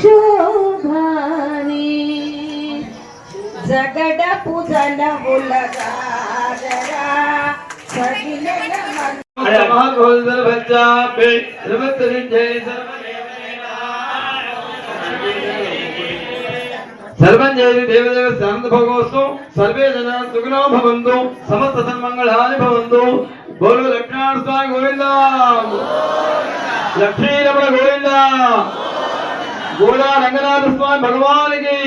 శోభాని జగడపు జనములగాడరా సగిలన అరే మహాగోవిందర భజ్జాపే సర్వత్రి జయ సర్వం జయతి దేవదేవ శాంత భగవస్తు సర్వే జన సుఖినో భవంతు సమస్త సన్మంగళాని భవంతు బోలు లక్ష్మణ స్వామి గోవింద లక్ష్మీ రమణ గోవింద గోడా రంగనాథ స్వామి భగవానికి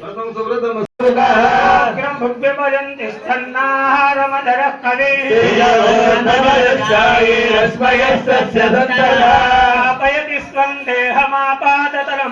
ప్రథమ సువ్రతం అగ్రం భుగ్యమయం తిష్టన్నాహారమధరః కవి ఆపయతి స్వం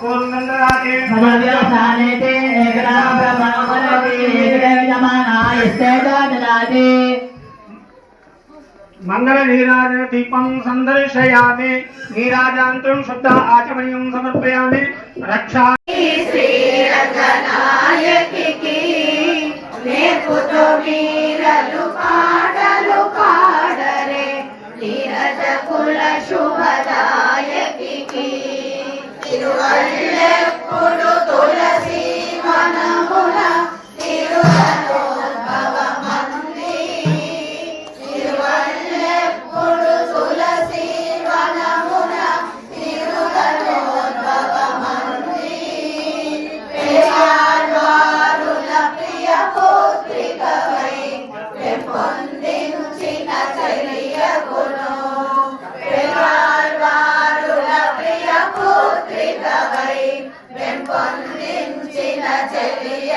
పూర్ణందరాజే మనవ్యవసానేతే ఏకదా బ్రహ్మణోపరతి ఏకదేవజమానాయస్తే దదాతి మంగళ నీరాజన దీపం సందర్శయామి. నీరాజాంతం శుద్ధ ఆచమనీయం సమర్పయామి. రక్షా శ్రీరంగనాయకి Right.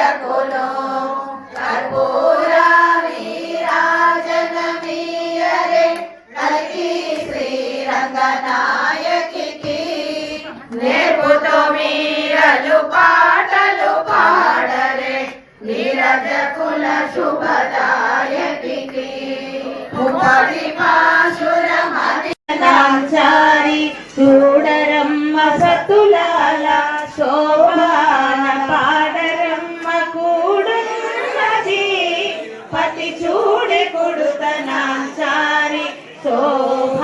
చెలియగును కర్పూర వీరాజనమీయరే కలికి శ్రీరంగనాయకి నేర్పుతో మీరలు పాటలు పాడరే. నీరజ కుల శుభదాయకి ముపడి so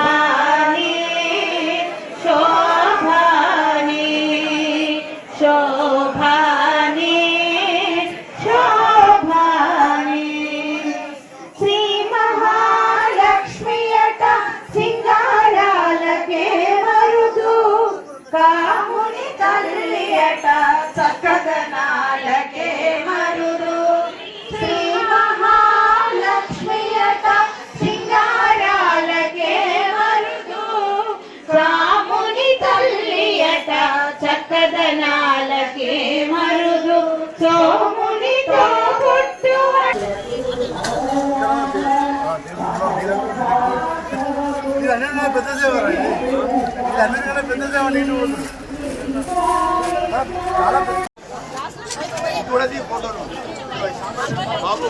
చక్కదనాలకే మరుదు సోమునితో పుట్టు ఇదన్నిటికన్నా పెద్ద సేవ రా ఇది ఇదన్నిటికన్నా పెద్ద సేవ నీటి చాలా పెద్ద కూడా తీ ఫోటోలు బాబు